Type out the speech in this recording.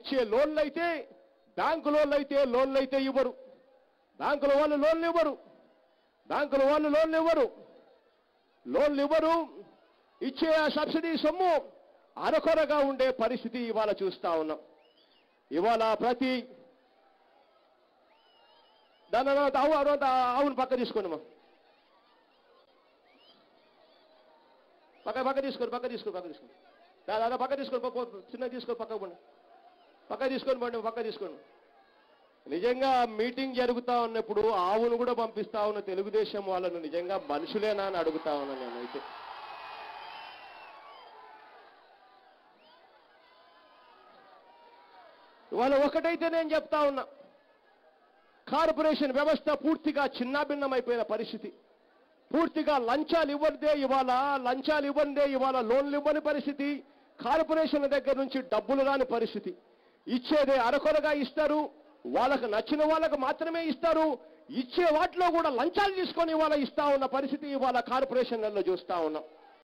ఇచ్చే లోన్లు అయితే బ్యాంకు లోన్లు అయితే లోన్లు అయితే ఇవ్వరు. బ్యాంకుల వాళ్ళు లోన్లు ఇవ్వరు. బ్యాంకుల వాళ్ళు లోన్లు ఇవ్వరు. లోన్లు ఇవ్వరు. ఇచ్చే ఆ సబ్సిడీ సొమ్ము అరకొరగా ఉండే పరిస్థితి ఇవాళ చూస్తా ఉన్నాం. ఇవాళ ప్రతి దాని తర్వాత ఆవు తర్వాత ఆవును పక్క తీసుకోండి పక్క పక్క తీసుకోండి పక్క తీసుకోండి పక్క తీసుకోండి. దాని పక్క తీసుకొని పో, పో, చిన్నగా పక్కకు పండి. పక్క తీసుకొని పండి పక్క తీసుకోండి నిజంగా మీటింగ్ జరుగుతా ఉన్నప్పుడు ఆవును కూడా పంపిస్తా ఉన్న తెలుగుదేశం వాళ్ళను నిజంగా మనుషులేనా అని అడుగుతా ఉన్నా నేనైతే. ఇవాళ ఒకటైతే నేను చెప్తా ఉన్నా. కార్పొరేషన్ వ్యవస్థ పూర్తిగా చిన్నాభిన్నమైపోయిన పరిస్థితి. పూర్తిగా లంచాలు ఇవ్వనిదే ఇవాళ లంచాలు ఇవ్వనిదే ఇవాళ లోన్లు ఇవ్వని పరిస్థితి. కార్పొరేషన్ల దగ్గర నుంచి డబ్బులు రాని పరిస్థితి. ఇచ్చేదే అరకొరగా ఇస్తారు. వాళ్ళకు నచ్చిన వాళ్ళకు మాత్రమే ఇస్తారు. ఇచ్చే వాటిలో కూడా లంచాలు తీసుకొని ఇవాళ ఇస్తా ఉన్న పరిస్థితి ఇవాళ కార్పొరేషన్లలో చూస్తా ఉన్నాం.